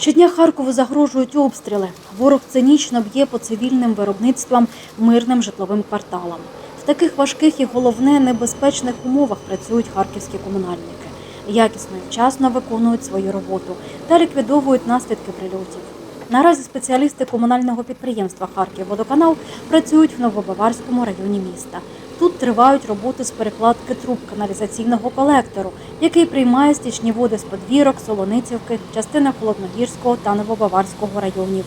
Щодня Харкову загрожують обстріли. Ворог цинічно б'є по цивільним виробництвам, мирним житловим кварталам. В таких важких і головне небезпечних умовах працюють харківські комунальники. Якісно і вчасно виконують свою роботу та ліквідовують наслідки прильотів. Наразі спеціалісти комунального підприємства «Харківводоканал» працюють в Новобаварському районі міста. Тут тривають роботи з перекладки труб каналізаційного колектору, який приймає стічні води з подвірок, Солоницівки, частини Холодногірського та Новобаварського районів.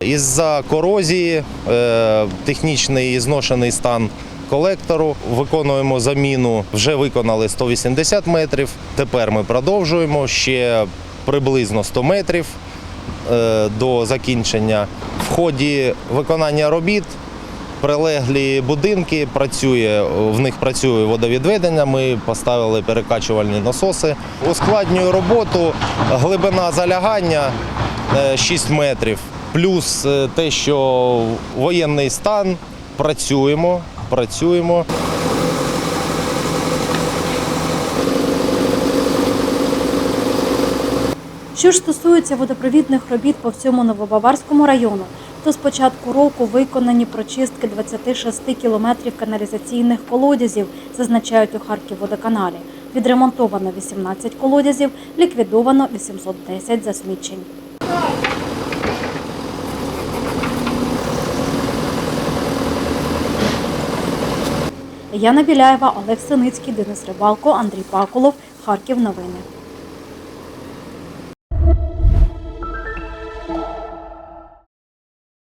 Із-за корозії, е, технічний зношений стан колектору. Виконуємо заміну. Вже виконали 180 метрів. Тепер ми продовжуємо ще приблизно 100 метрів е, до закінчення. В ході виконання робіт прилеглі будинки працює, в них працює водовідведення. Ми поставили перекачувальні насоси. Ускладнює роботу глибина залягання е, 6 метрів. Плюс е, те, що воєнний стан, працюємо, працюємо. Що ж стосується водопровідних робіт по всьому Новобаварському району, то з року виконані прочистки 26 кілометрів каналізаційних колодязів, зазначають у Харківводоканалі. Відремонтовано 18 колодязів, ліквідовано 810 засмічень. Яна Біляєва, Олег Синицький, Денис Рибалко, Андрій Паколов. Харків. Новини.